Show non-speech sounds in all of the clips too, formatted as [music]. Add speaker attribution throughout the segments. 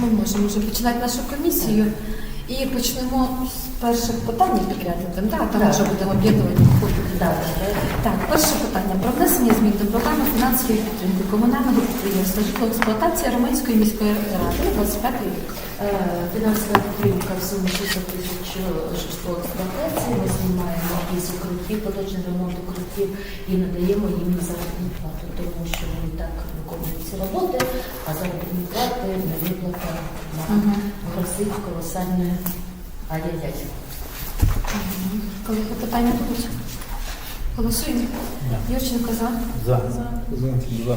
Speaker 1: Ми можемо вже починати нашу комісію і почнемо з перших питань підряд, да, там вже будемо об'єднувати. Так, перше питання про внесення змін до програми фінансової підтримки комунального підприємства житлоексплуатація Романської міської ради 25 рік.
Speaker 2: Е, Фінансова підтримка в сумі 600 тисяч експлуатації. Ми знімаємо із укриттів, поточний ремонт укриттів і надаємо їм заробітну плату, тому що вони так виконують ці роботи, а заробітні плати не виплата
Speaker 1: Мгм.
Speaker 2: грозить колосальне ай-яй-яй.
Speaker 1: Коли питання будуть? Голосуємо. Юрченко за.
Speaker 3: За. За.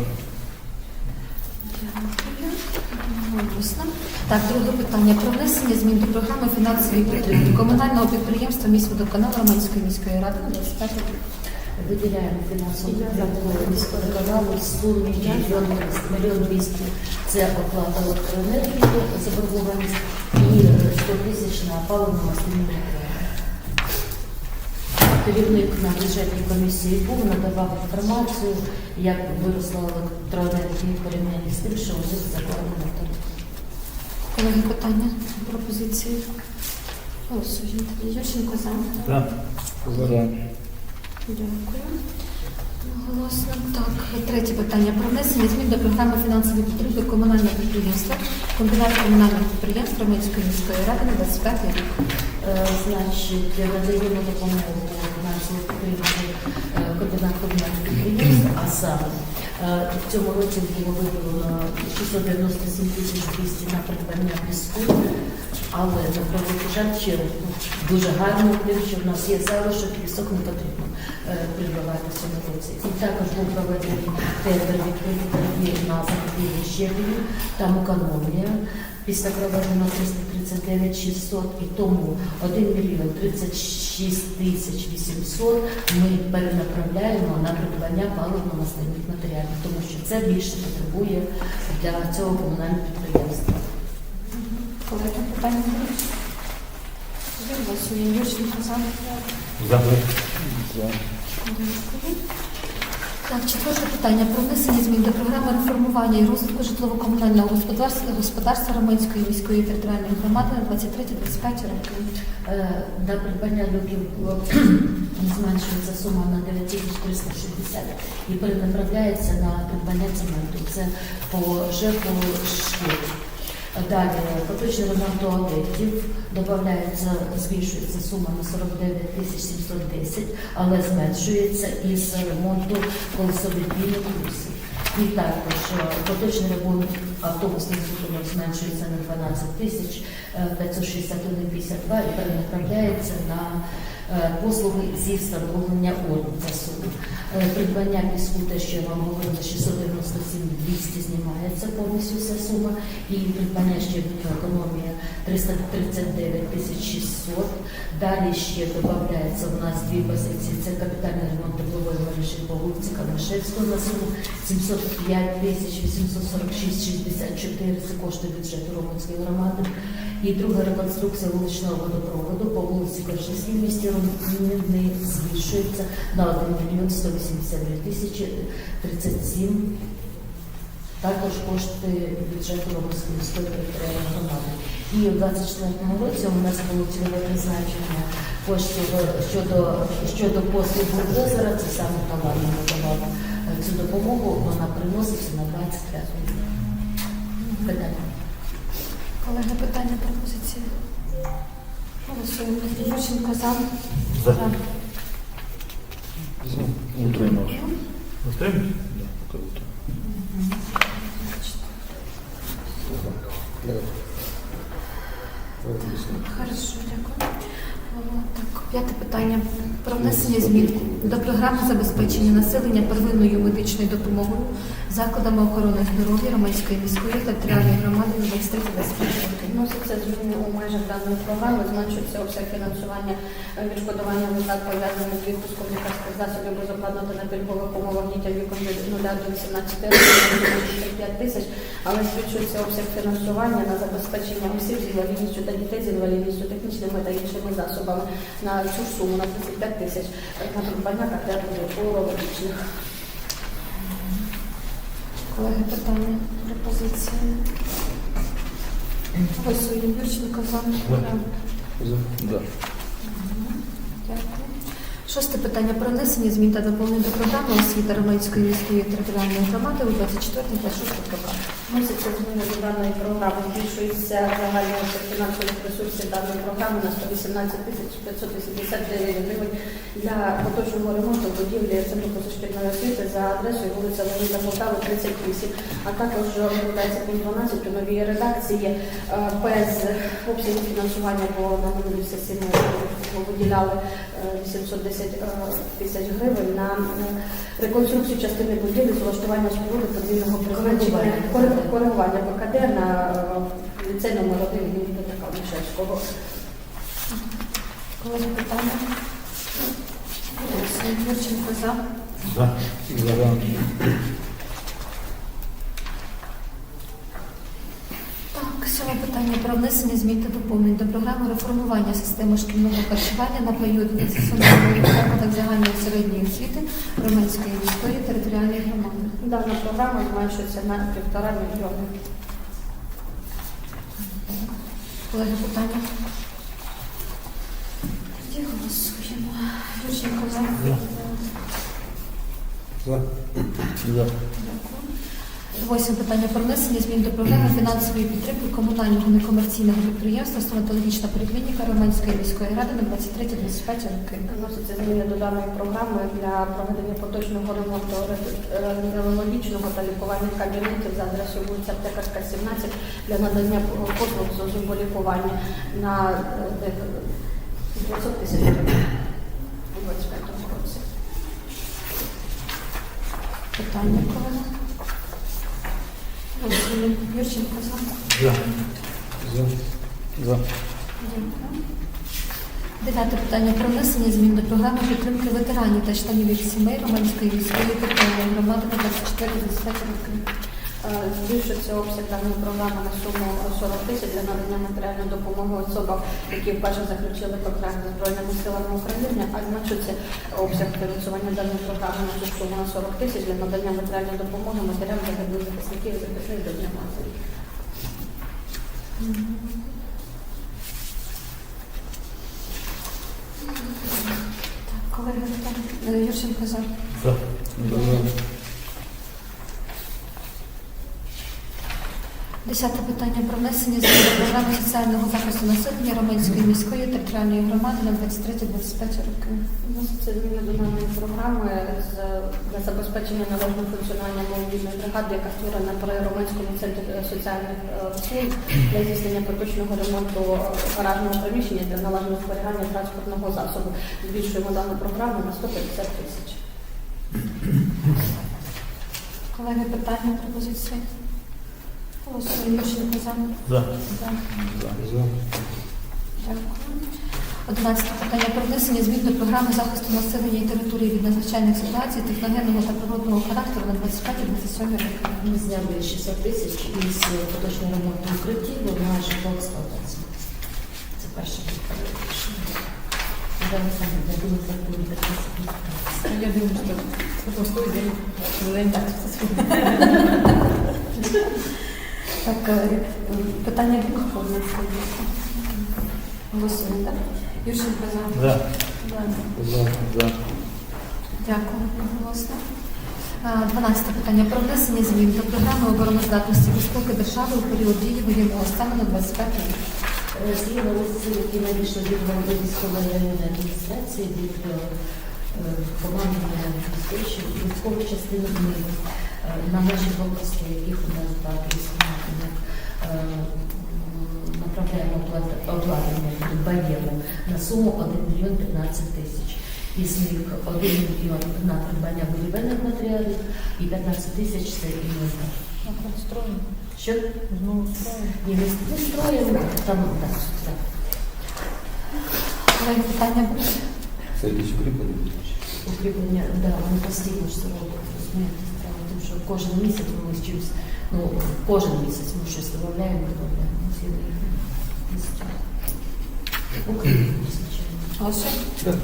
Speaker 1: Так, друге питання про внесення змін до програми фінансової підтримки комунального підприємства міськводоканалу Романської міської ради на 25 рік.
Speaker 2: Виділяємо фінансову міського каналу в сумі мільйон мільйон двісті. Це оплата електроенергії, заборгованість і е, 100 тисяч на паливно мастильні матеріали. Керівник на бюджетній комісії був, надавав інформацію, як виросла електроенергія в порівнянні з тим, що вже закладено.
Speaker 1: Колеги, питання, пропозиції? Голосуємо. Юрченко за.
Speaker 3: За. За.
Speaker 1: Дякую. Голосно. Так, третє питання про внесення змін до програми фінансової підтримки комунального підприємства комбінат комунального підприємства Романської міської ради на 25 рік.
Speaker 2: Е, Значить, надаємо допомогу фінансової підтримки е, комбінат комунальних підприємств, а саме е, в цьому році було виділено 697 тисяч 200 на придбання піску, але на превеликий жаль, ще дуже гарно що в нас є залишок, пісок не потрібно е, придбавати в цьому році. І також був проведений тендер відкритий на закупівлю щеплень, там економія. Після проведено 339 600 і тому 1 мільйон 36 тисяч 800 ми перенаправляємо на придбання паливно-мастильних матеріалів, тому що це більше потребує для цього комунального підприємства.
Speaker 1: Колеги, питання? Голосуємо. Юрченко за.
Speaker 3: За.
Speaker 1: Дякую. Так, четверте питання про внесення змін до програми реформування і розвитку житлово-комунального господарства, господарства Романської міської територіальної громади на 23-25 роки.
Speaker 2: Е, На придбання люків було зменшується сума на 9360 і перенаправляється на придбання цементу. Це по ЖЕКу шкіл. Далі поточний ремонт туалетів додається, збільшується сума на 49 тисяч 710, але зменшується із ремонту колесовідбійних курсів. І також е, поточний ремонт автобусних зупинок зменшується на 12 тисяч е, 561,52 і перенаправляється на е, послуги зі встановлення суму. Е, Придбання піску, те, що я вам говорила, 697 200 знімається повністю вся сума. І придбання щеплення економія 339 тисяч 600. Далі ще додається у нас дві позиції. Це капітальний ремонт теплової мережі по вулиці Камишевського на суму 705 тисяч 846 64. Це кошти бюджету Романської громади. І друга реконструкція вуличного водопроводу по вулиці в місті Ромни збільшується на 1 мільйон 182 тисячі 37. Також кошти бюджету Романської міської громади. І у 24 році у нас було цільове призначення коштів е, щодо, щодо послуг бульдозера, це саме товарно надавала цю допомогу, вона приноситься на 25 років. Питання.
Speaker 1: Колеги, питання, пропозиції? Голосуємо. Юрченко за.
Speaker 3: За. Утримався.
Speaker 1: Хорошо, п'яте питання. Про внесення змін до програми забезпечення населення первинною медичною допомогою закладами охорони здоров'я Романської міської територіальної громади на 23-25 роки.
Speaker 4: Вноситься зміни у межах даної програми, зменшується обсяг фінансування е, відшкодування витрат пов'язаних з відпуском лікарських засобів безоплатно та на пільгових умовах дітям віком від 0 до 18 років 5 тисяч, але збільшується обсяг фінансування на забезпечення осіб з інвалідністю та дітей з інвалідністю технічними та іншими засобами. На цю суму на 35 тисяч на придбання катетерів урологічних.
Speaker 1: Колеги, питання, пропозиції? Голосуємо. Юрченко за.
Speaker 3: За. Да.
Speaker 1: Дякую. Шосте питання про внесення змін та доповнень до програми освіти Романської міської територіальної громади у 24-26 роках.
Speaker 4: Вносяться зміни до даної програми. Збільшується загальний обсяг фінансових ресурсів даної програми на 118 тисяч 589 гривень для поточного ремонту будівлі Центру позашкільної освіти за адресою вулиця Леоніда Полтави, 38. А також розглядається пункт 12 у новій редакції е, без обсягів фінансування, бо на минулій сесії ми виділяли 810 е, тисяч гривень на е, реконструкцію частини будівлі з влаштування споруди подвійного призначення
Speaker 2: Коригування.
Speaker 4: Коригування ПКД на е, ліцей номер 1 імені Петра Мішевського.
Speaker 1: Колеги питання? Голосуємо. Юрченко за.
Speaker 3: За. За.
Speaker 1: Так, сьоме питання про внесення змін та доповнень до програми реформування системи шкільного харчування на період в закладах загальної середньої освіти Романської міської територіальної громади.
Speaker 4: Дана програма зменшується на півтора мільйони.
Speaker 1: Колеги питання? Тоді голосуємо. Юрченко за.
Speaker 3: За. За.
Speaker 1: Восьме питання про внесення змін до програми фінансової підтримки комунального некомерційного підприємства стоматологічна поліклініка Романської міської ради на 23-25 роки.
Speaker 4: Вносяться зміни до даної програми для проведення поточного ремонту рентгенологічного та лікувальних кабінетів за адресою вулиця Аптекарська, 17 для надання послуг з зуболікування на е, 900 тисяч гривень у 25 році.
Speaker 1: Питання, колеги? Юрченко за.
Speaker 3: За. За.
Speaker 1: Дев'яте питання про внесення змін до програми підтримки ветеранів та членів їх сімей Романської міської територіальної громади на 24-25 роки.
Speaker 4: Е, Збільшується обсяг даної програми на суму 40 тисяч для надання матеріальної допомоги особам, які вперше заключили контракт з Збройними силами України, а зменшується обсяг фінансування даної програми на суму на 40 тисяч для надання матеріальної допомоги матерям загиблих захисників і захисних до Дня матері.
Speaker 1: Так, колеги. Е, Юрченко за.
Speaker 3: За.
Speaker 1: Десяте питання про внесення змін до програми соціального захисту населення Романської міської територіальної громади на 23-25 роки.
Speaker 4: Вносяться зміни до даної програми з для забезпечення належного функціонування молодіжної бригади, яка створена при Романському центрі е, соціальних е, услуг для здійснення поточного ремонту е, гаражного приміщення для належного зберігання транспортного засобу. Збільшуємо дану програму на 150 тисяч.
Speaker 1: Колеги, питання, пропозиції? Голосуємо. Юрченко за.
Speaker 3: За.
Speaker 1: За.
Speaker 3: За.
Speaker 1: Дякую. Одинадцяте питання про внесення змін до програми захисту населення і території від надзвичайних ситуацій, техногенного та природного характеру на 25-27 роки.
Speaker 2: Ми зняли 600 тисяч із поточного ремонту укриттів на житло експлуатації. Це перше рішення. Зараз саме для були фактури 15
Speaker 1: Я думаю, що це простой день. День так. Так, е, питання друге повне. Голосуємо, так? Юрченко за. Дякую, голосно. Дванадцяте питання про внесення змін до програми обороноздатності безпеки держави у період дії воєнного стану на 25 рік.
Speaker 2: Згідно листи, які надійшли від голови військової районної адміністрації, від е, е, командування військових військових частин ми е, на наші області, яких у нас два військових, направляємо обладнання БАЄМу на суму 1 мільйон 15 тисяч. Із них 1 мільйон на придбання будівельних матеріалів і 15 тисяч це інвентар. Що?
Speaker 1: Ну,
Speaker 2: Ні, ми строїмо, там так, так.
Speaker 1: Колеги, питання будуть?
Speaker 5: Це якісь укріплення?
Speaker 2: Укріплення, да, вони постійно ж це роблять, розумієте, справа в тому, що кожен місяць ми чимось, ну, кожен місяць ми щось додаємо, додаємо, звичайно.
Speaker 1: Голосуємо.
Speaker 3: Так.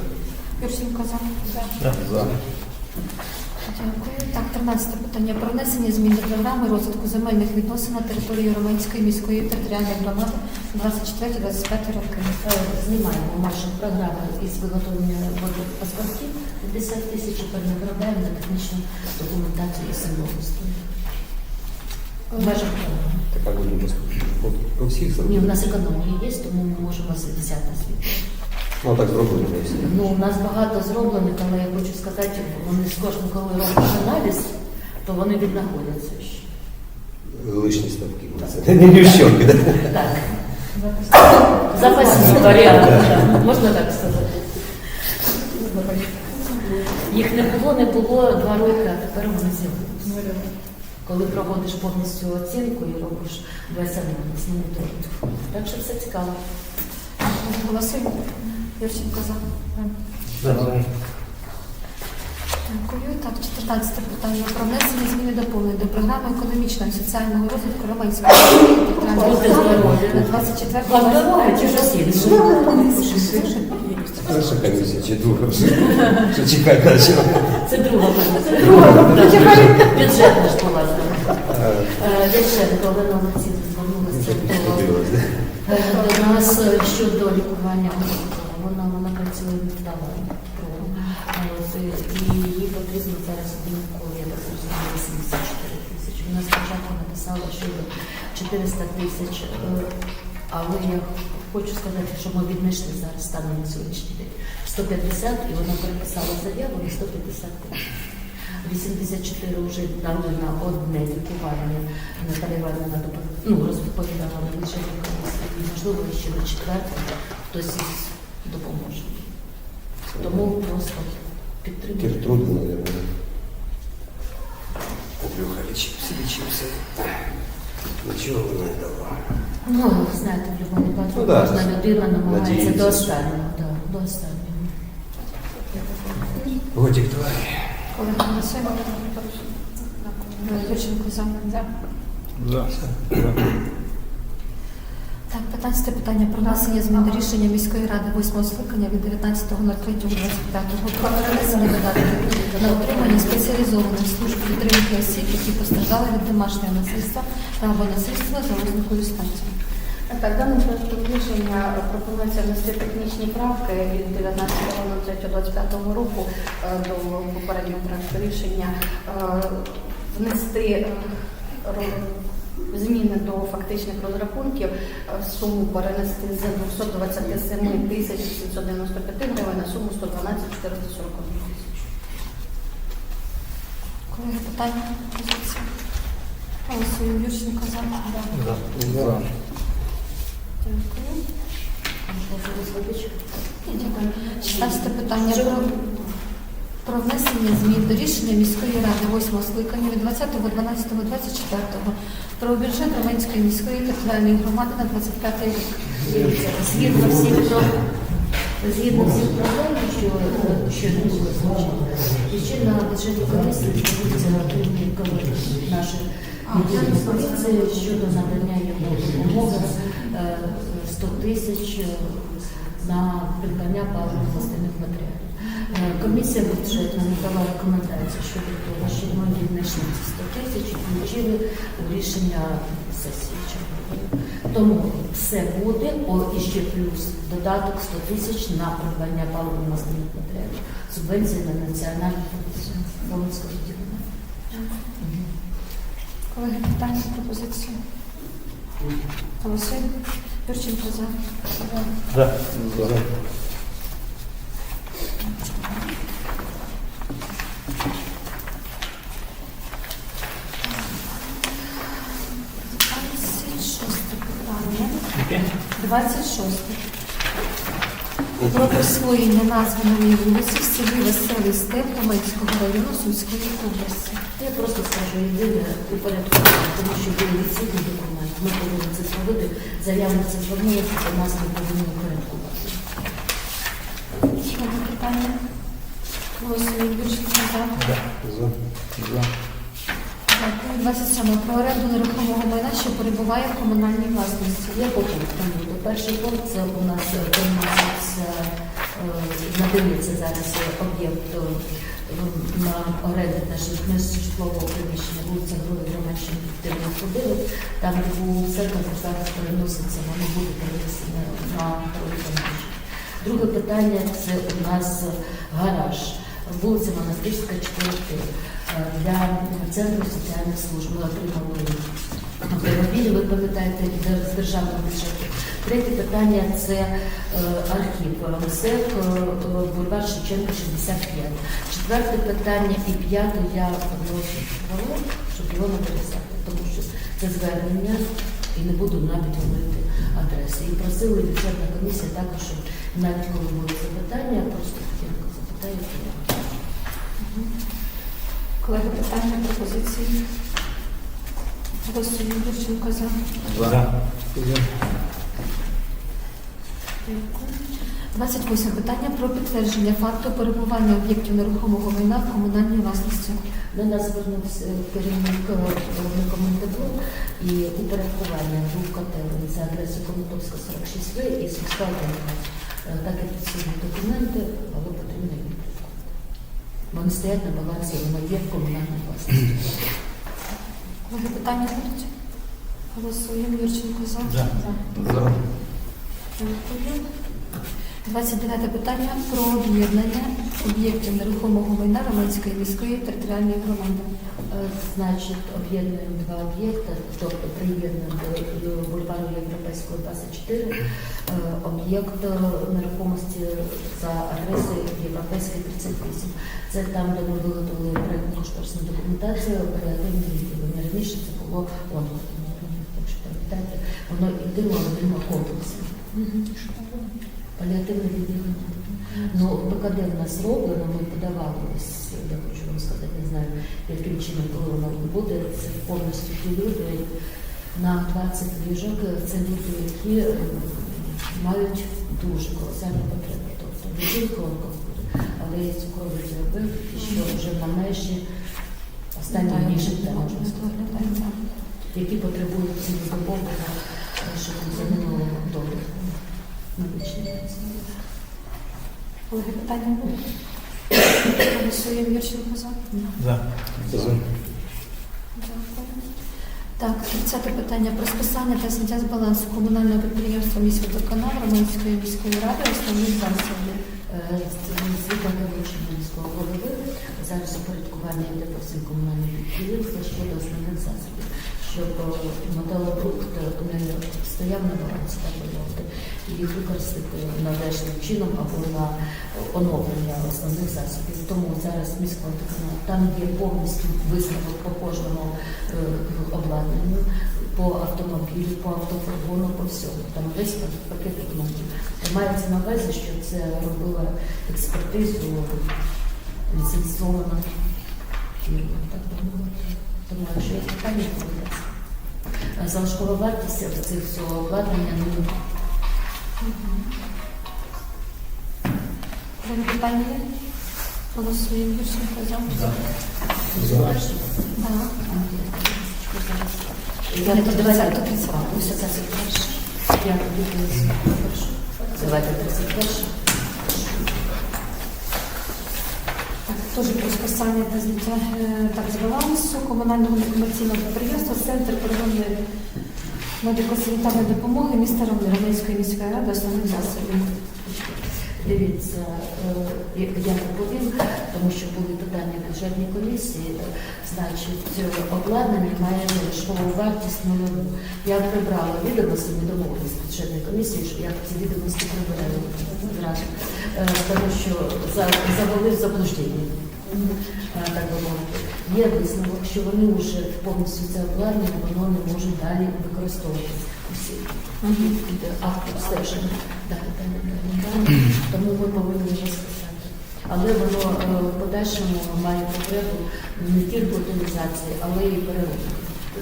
Speaker 1: За. За.
Speaker 3: За.
Speaker 1: Дякую. Так, 13 питання про внесення змін до програми розвитку земельних відносин на території Романської міської територіальної громади 24-25 роки.
Speaker 2: Е, Знімаємо нашу програму із виготовлення паспортів 50 тисяч перенаправляємо на технічну документацію і землеустрою. В межах програми.
Speaker 5: Така буде по, по всіх
Speaker 2: Ні, в нас економія є, тому ми можемо взяти звідти.
Speaker 5: Ну так зробили не всі.
Speaker 2: Ну, у нас багато зроблених, але я хочу сказати, вони з кожним, коли робиш аналіз, то вони віднаходяться ще.
Speaker 5: Лишні ставки. Це не вівщонки, да?
Speaker 2: Так. Запасні варіанти, так. можна так сказати. Їх не було, не було два роки, а тепер вони з'явилися. Коли проводиш повністю оцінку і робиш весь аналіз, ну, то- Так що все цікаво.
Speaker 1: Голосуємо. Юрченко за.
Speaker 3: За.
Speaker 1: Дякую. Так, 14 питання про внесення зміни доповнень до програми економічного і соціального розвитку Романської територіальної на 24
Speaker 2: Вам інше?
Speaker 5: Перша комісія чи друга вже. Що чекати далі?
Speaker 2: Це друга позиція. Друга Бюджетна ж була. Дяченко Олена Олексійовна звернулася до? Е, нас е, щодо лікування вона, вона працює віддала е, і їй потрібно зараз додатково, я так розумію, 84 тисячі. Вона спочатку написала щодо 400 тисяч, е, але я хочу сказати, що ми віднайшли зараз станом на сьогоднішній день 150, і вона переписала заяву на 150 тисяч. 84 вже дали на одне лікування Наталя Іванівна доп- ну, розповідала на бюджетній комісії, можливо ще на четверте хтось із допоможе. Тому просто підтримуємо.
Speaker 5: Тих трудно, мабуть. Куплюха лічився, лічився. Нічого не дала.
Speaker 2: Ну, знаєте, в будь-якому випадку
Speaker 5: Ну, да.
Speaker 2: кожна людина намагається
Speaker 5: Надіється,
Speaker 2: до останнього. Да, до останнього.
Speaker 5: Годік давай.
Speaker 1: Коли голосуємо. Юрченко за. За. Так, 15 питання про внесення змін до рішення міської ради 8 скликання від 19.03.25 про перенесення додатків на отримання спеціалізованих служб підтримки осіб, які постраждали від домашнього насильства та або насильства за ознакою статі.
Speaker 4: Так, даним проектом рішення пропонується внести технічні правки від 19.03.25 року е, до попереднього проекту рішення, е, внести е, зміни до фактичних розрахунків, е, суму перенести з 227 тисяч 795 гривень на суму 112 441 тисяч.
Speaker 1: Колеги, питання? Голосуємо. Юрченко за. За.
Speaker 3: За.
Speaker 1: Дякую. Дякую. 16 питання про, внесення змін до рішення міської ради 8 скликання від 20.12.24 про бюджет Романської міської територіальної громади на 25 рік.
Speaker 2: Згідно всіх про згідно всіх проблем, що, що відбулося, і ще на бюджетній комісії відбудеться на наших відділів поліції щодо надання йому допомоги е, 100 тисяч на придбання паливно-мастильних матеріалів. Е, Комісія бюджетна надала рекомендації щодо того, що ми віднайшли ці 100 тисяч і включили у рішення сесії. Тому все буде, о, і ще плюс додаток 100 тисяч на придбання паливно-мастильних матеріалів. Субвенція на національну поліцію Волинського
Speaker 1: Колеги, питання, пропозиції? Голосуємо. Юрченко за.
Speaker 3: За. За.
Speaker 1: Двадцять шосте питання. 26. Про присвоєння назви новій вулиці в селі Веселий Степ Романського району Сумської області.
Speaker 2: Я просто скажу єдине упорядку, тому що є відсутні документ. Ми повинні це зробити. Заявниця звернулася, то нас не повинні упорядкувати.
Speaker 1: Ще одне питання. Голосуємо. Юрченко за.
Speaker 5: За.
Speaker 3: За.
Speaker 1: Дякую. 27. Про оренду нерухомого майна, що перебуває в комунальній власності.
Speaker 2: Я пунктам буду. Перший пункт це у нас е, надається зараз е, об'єкт е, на оренду на житлового приміщення вулиця Героїв Романщини Вікторія Ходили. Там, де був церква, зараз переноситься, воно буде перенесено на приміщення. Друге питання це у нас гараж. Вулиця Монастирська, 4 для центру соціальних служб. Ми отримали автомобілі, ви пам'ятаєте, з державного бюджету. Третє питання це е, архів МСЕК, е, бульвар Шевченка, 65. Четверте питання і п'яте я прошу Павло, щоб його написати, тому що це звернення і не буду навіть говорити адреси. І просили бюджетна комісія також, щоб навіть коли були запитання, просто хотіла запитаю.
Speaker 1: Колеги, питання, пропозиції? Голосуємо. Юрченко за.
Speaker 3: За. За.
Speaker 1: 28 питання про підтвердження факту перебування об'єктів нерухомого майна в комунальній власності.
Speaker 2: До нас звернувся керівник рекомендував і упорядкування двох котелень за адресою Комутовська 46В і 11. Е, Так як підсудні документи, але потрібно. Вони стоять на балансі, воно є в комунальній власності. [clears throat]
Speaker 1: Може, питання будуть? Голосуємо. Юрченко за.
Speaker 3: За. За.
Speaker 1: Дякую. 29 питання про об'єднання об'єктів нерухомого майна Романської міської територіальної громади.
Speaker 2: Е, Значить, об'єднуємо два об'єкти, тобто приєднуємо до бульвару Європейського 24 е, об'єкт е, нерухомості за адресою Європейської 38. Це там, де ми виготовили проєктну кошторисну документацію, оперативне відділення. Раніше це було онлайн. Якщо пам'ятаєте, воно єдино, єдино комплексно. Паліативне відділення. Ну, ПКД в нас зроблено, ми подавали ось, я хочу вам сказати, не знаю, яким чином, коли воно буде, це повністю ті люди на 20 ліжок, це люди, які е, мають дуже колосальні потреби. Тобто не тільки онкологи, але і цукровий діабет, і що вже на межі останніх життя, можна. Сказати, які потребують цілодобового, е, щоб замінили догляд
Speaker 1: Колеги, питання будуть? Голосуємо. Юрченко за.
Speaker 3: За.
Speaker 1: Дякую. Так, 30 питання про списання та зняття з балансу комунального підприємства міськводоканал Романської міської ради основних засобів.
Speaker 2: Е, Згідно доручення міського голови, зараз упорядкування йде по всім комунальним підприємствам щодо основних засобів, щоб е, металопродукт не стояв на балансі, і їх використати належним чином або на оновлення основних засобів. Тому зараз міського там є повністю висновок по кожному е, обладнанню, по автомобілю, по автофургону, по всьому. Там весь пакет документів. Мається на увазі, що це робила експертизу ліцензована фірма, так би. Тому якщо є питання, то ласка. Залишкова вартість цих всього обладнання не
Speaker 1: Колеги, питання є? Голосуємо. Юрченко за.
Speaker 2: Я
Speaker 1: Ні,
Speaker 2: то
Speaker 1: то
Speaker 2: давайте
Speaker 1: 30,
Speaker 2: до
Speaker 1: то 30.
Speaker 2: Ось це перше. Я тоді. Давайте 31.
Speaker 1: Так, Теж про списання та зняття е, так, з балансу комунального некомерційного підприємства Центр первинної медико-санітарної допомоги міста Ромни міської ради основних засобів.
Speaker 2: Дивіться, е, я доповім, тому що були питання в бюджетній комісії. Значить, е, обладнання має грошову вартість нульову. Я прибрала відомості, ми домовилися з бюджетної комісії, що я ці відомості прибираю зразу, Е, тому що за- завели в заблуждення. Так би мовити. Є висновок, що вони вже повністю це обладнання, воно не може далі використовуватися. Усі далі, далі. Тому ми повинні його списати. Але воно е, в подальшому має потребу не тільки утилізації, але і переробки.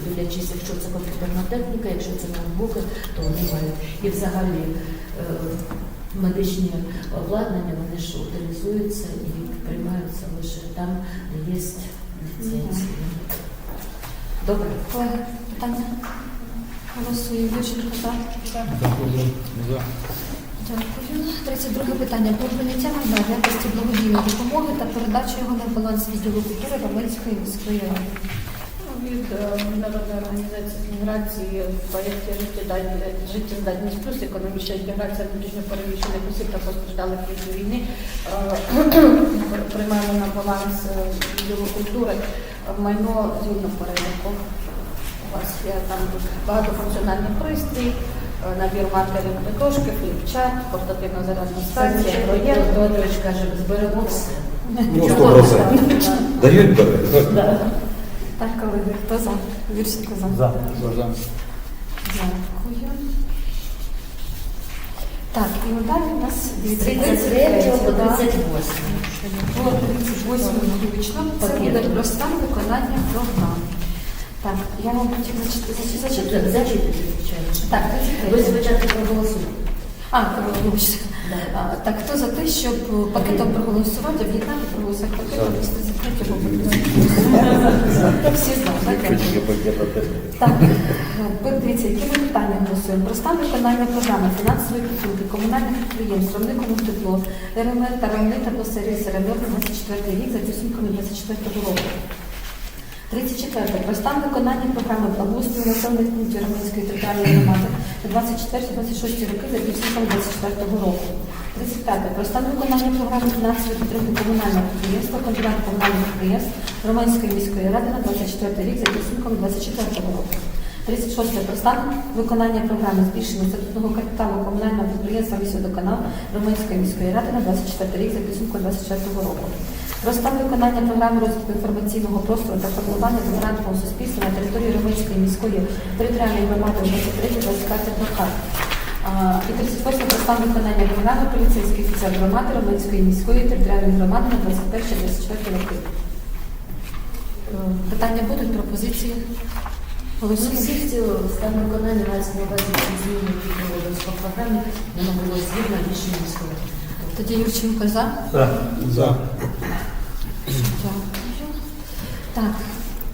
Speaker 2: Дивлячись, якщо це комп'ютерна техніка, якщо це ноутбуки, то вони мають. І взагалі е, медичні обладнання, вони ж утилізуються і приймаються лише там, де є ліцензії. Добре.
Speaker 1: Колеги, питання? Голосуємо. За.
Speaker 3: За.
Speaker 1: Дякую. 32 питання про прийняття майна в якості благодійної допомоги та передачу його на баланс відділу культури Романської міської ради.
Speaker 4: Від е, Міжнародної організації з міграції в проєкті «Життєдатні- життєздатність плюс економічна інтеграція внутрішньопереміщених осіб та постраждалих від війни е, [clears throat] приймаємо на баланс відділу культури е, майно згідно переліку. У вас є там багатофункціональний пристрій, набір маркерів дошки, фліпчат, портативна зарядна станція, проєкт.
Speaker 2: Федорович каже, зберемо все.
Speaker 5: Ну, 100%. [laughs] Дають бере.
Speaker 1: Так, колеги, хто за? Вірченко за.
Speaker 3: За. За.
Speaker 1: Дякую. Так, і далі у нас
Speaker 2: З 33 по 38.
Speaker 1: По 38 включно це буде про стан виконання програм. Так, я вам хотів зачитати. зачитати.
Speaker 2: Зачитуйте, звичайно.
Speaker 1: Так,
Speaker 2: Ви
Speaker 1: 33.
Speaker 2: спочатку проголосуєте.
Speaker 1: А, вибачте.
Speaker 2: Да.
Speaker 1: А, Так, хто за те, щоб пакетом проголосувати, об'єднати проголосувати пакетом з 33 по Всі так? Дивіться, які ми питання голосуємо. Про стан виконання програми фінансової підтримки комунальних підприємств, ровникому тепло, РМР та равни та РМР на 24 рік за підсумками 24 року. 34. Про стан виконання програми благоустрою населених пунктів Романської територіальної громади на 24-26 роки за підсумками 24 року. 35. Про стан виконання програми фінансової підтримки комунального підприємства, комбінату комунальних підприємств Романської міської ради на 24 рік за підсумками 24 року. 36. Про стан виконання програми збільшення статутного капіталу комунального підприємства «Міськводоканал» Романської міської ради на 24 рік за підсумком 24 року. Про стан виконання програми розвитку інформаційного простору та формування громадського суспільства на території Романської міської територіальної громади 23-25 роках. І 38 про стан виконання програми поліцейський офіцер громади Романської міської територіальної громади на 21-24 роки. Е, Питання будуть, пропозиції? Голосуємо.
Speaker 2: всі ці стан виконання мається на увазі ці зміни, по програмі, воно було згідно рішення міського.
Speaker 1: Тоді Юрченко за.
Speaker 3: За. За.
Speaker 1: Дякую. Так,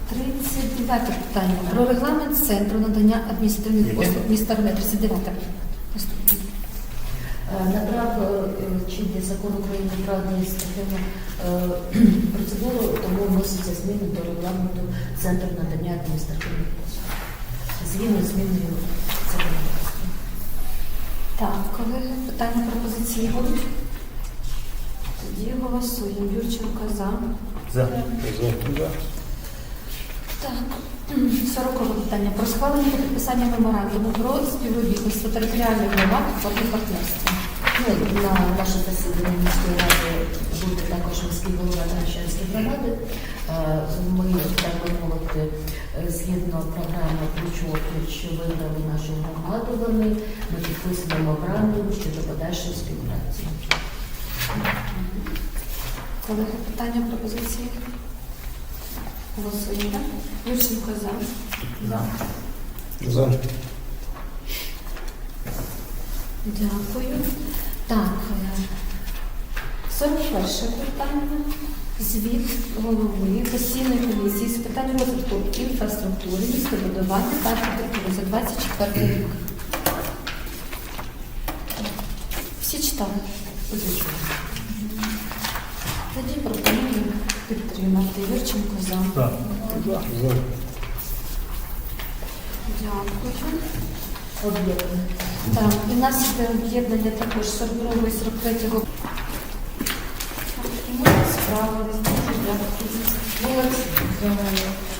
Speaker 1: 39 питання. Про регламент центру надання адміністративних послуг міста Ромня. 39.
Speaker 2: Е, Набрав е, чинний закон України про адміністративну е, [clears throat] процедуру, тому вносяться зміни до регламенту Центру надання адміністративних послуг. Згідно з зміною законодавства.
Speaker 1: Так, колеги, питання пропозиції будуть? Тоді голосуємо. Юрченко за.
Speaker 3: За. За.
Speaker 1: Так, [clears throat] 40 питання. Про схвалення та підписання меморандуму про співробітництво територіальних громад в.
Speaker 2: Ну, на наше засідання міської ради буде також міський голова Трощанської громади. Е, Ми, так би мовити, е, згідно програми «Пліч-опліч» виграли нашу громаду. Вони ми підписуємо меморандум щодо подальшої співпраці.
Speaker 1: Колеги, питання пропозиції? Голосуємо. Юрченко за.
Speaker 3: За.
Speaker 5: За.
Speaker 1: Дякую. Так, е, 41 питання. Звіт голови постійної комісії з питань розвитку інфраструктури, містобудування та архітектури за 24 рік. Всі читали? Тоді пропоную підтримати. Юрченко за.
Speaker 3: За.
Speaker 1: Дякую.
Speaker 2: Об'єкти.
Speaker 1: Так, і нас іде об'єднання також 42 і 43 справи. Дуже дякую.
Speaker 2: Молодці.